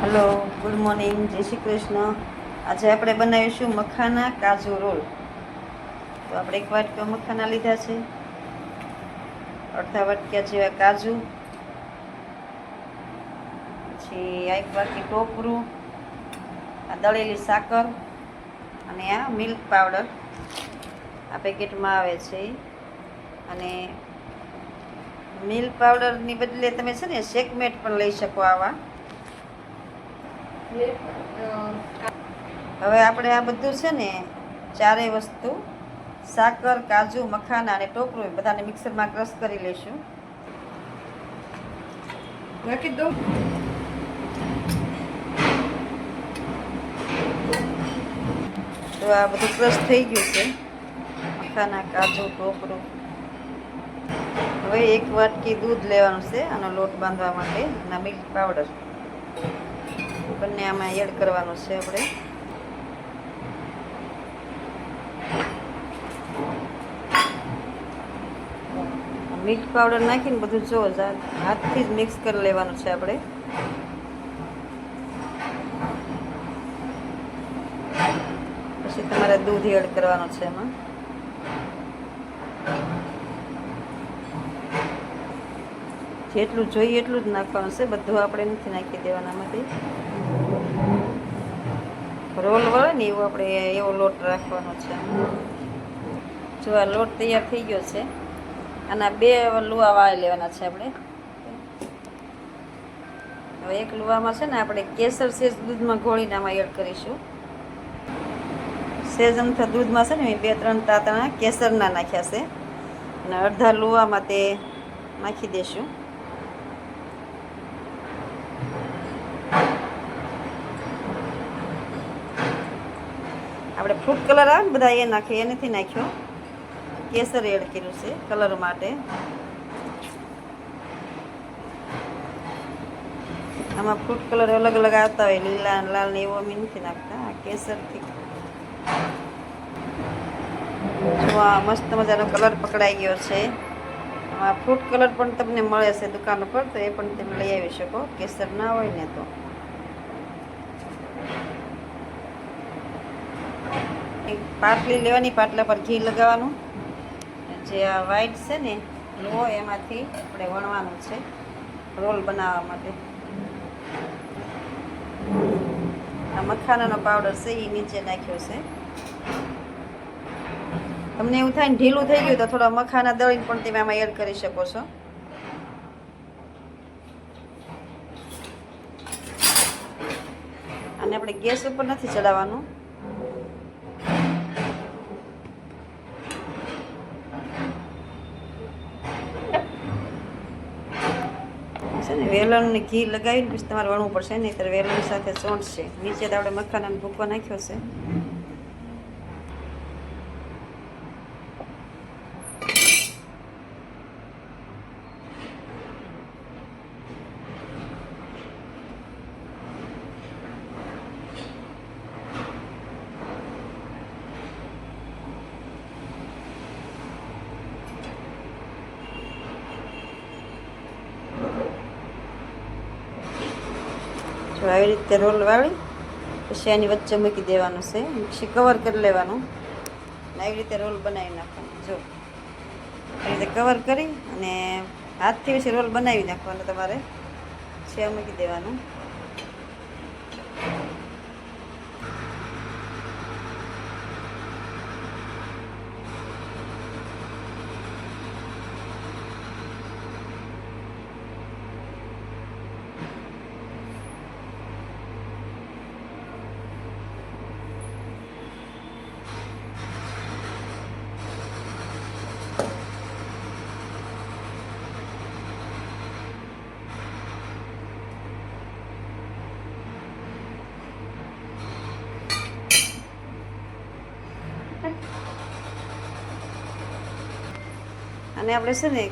Hello good morning જય શ્રી કૃષ્ણ. આજે આપણે બનાવીશું મખાના કાજુ રોલ. તો આપણે એક વાટકો મખાના લીધા છે. અડધા વાટક્યા જેવા કાજુ. પછી આ એક વાટકી ટોપરું, આ દળેલી સાકર અને આ મિલ્ક પાવડર આ પેકેટમાં આવે છે. અને મિલ્ક પાવડરની બદલે તમે છે ને, શેકમેટ પણ લઈ શકો આવા. હવે આપણે આ બધું છે ને ચારેય વસ્તુ સાકર કાજુ મખાના અને ટોપરું બધાને મિક્સરમાં ક્રશ કરી લઈશું. રાખી દઉં. તો આ બધું ક્રશ થઈ ગયું છે. મખાના કાજુ ટોપરું. હવે એક વાટકી દૂધ લેવાનું છે આનો લોટ બાંધવા માટે અને મિલ્ક પાવડર. બંને આમાં એડ કરવાનું છે આપણે. મિલ્ક પાવડર નાખીને બધું જો હાથથી જ મિક્સ કરી લેવાનું છે આપણે. પછી તમારે દૂધ એડ કરવાનું છે એમાં. જેટલું જોઈએ એટલું જ નાખવાનું છે. બધું આપણે નથી નાખી દેવાના માટે. રોલ વળે ને એવું આપણે એવો લોટ રાખવાનો છે. જો આ લોટ તૈયાર થઈ ગયો છે. આના બે લુવા વાળી લેવાના છે આપણે. હવે એક લુવામાં છે ને આપણે કેસર સેજ દૂધમાં ઘોળીને આમાં એડ કરીશું. સેજ અમથા દૂધમાં છે ને મેં બે ત્રણ તાતણા કેસરના નાખ્યા છે. અને અડધા લુવામાં તે નાખી દેશું. આપણે ફ્રૂટ કલર આવે બધા એ નાખીએ એ નથી નાખ્યો. કેસર એડ કર્યું છે, કલર માટે. આમાં ફ્રૂટ કલર અલગ અલગ આવતા હોય, લીલા લાલ ને એવો અમે નથી નાખતા કેસરથી. જો મસ્ત મજાનો કલર પકડાઈ ગયો છે. આ ફ્રૂટ કલર પણ તમને મળે છે દુકાન ઉપર, તો એ પણ તમે લઈ આવી શકો. કેસર ના હોય ને તો એક પાટલી લેવાની, પાટલા પર ઘી લગાવવાનું. જે આ વ્હાઈટ છે ને લો એમાંથી આપણે વણવાનું છે, રોલ બનાવવા માટે. આ મખાનાનો પાવડર છે એ નીચે નાખ્યો છે. તમને એવું થાય ને ઢીલું થઈ ગયું તો થોડા મખાના દળીને પણ તમે આમાં એડ કરી શકો છો. અને આપણે ગેસ ઉપર નથી ચડાવવાનું. છે ને? વેલણને ઘી લગાવીને પછી તમારે વણવું પડશે. નહીં વેલણ સાથે ચોંટશે નીચે તો આપણે મખાનાનો ભૂકો નાખ્યો છે. જો આવી રીતે રોલ વાળી, પછી એની વચ્ચે મૂકી દેવાનું છે. પછી કવર કરી લેવાનું. આવી રીતે રોલ બનાવી નાખવાનો. જો. આવી રીતે કવર કરી અને હાથથી પછી રોલ બનાવી નાખવાનો તમારે. છે મૂકી દેવાનું. અને આપણે છે ને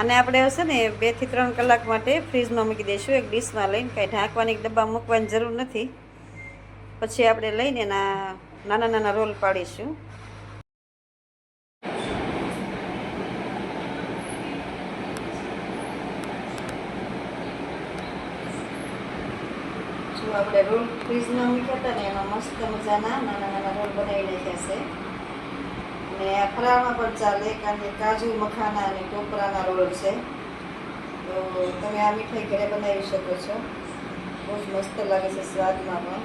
આને આપણે છે ને બેથી ત્રણ કલાક માટે ફ્રીજમાં મૂકી દઈશું, એક ડીશમાં લઈને કાંઈ ઢાંકવાની ડબ્બા મૂકવાની જરૂર નથી. પછી આપણે લઈને એના નાના નાના રોલ પાડીશું. આપણે રોલ ફ્રીજમાં મૂક્યા હતા ને, એમાં મસ્ત મજાના નાના નાના રોલ બનાવી નાખ્યા છે. આ ફરાળમાં પણ ચાલે, કારણ કે કાજુ, મખાના અને ટોપરાના રોલ છે. તો તમે આ મીઠાઈ ઘરે બનાવી શકો છો. બહુ જ મસ્ત લાગે છે સ્વાદમાં પણ.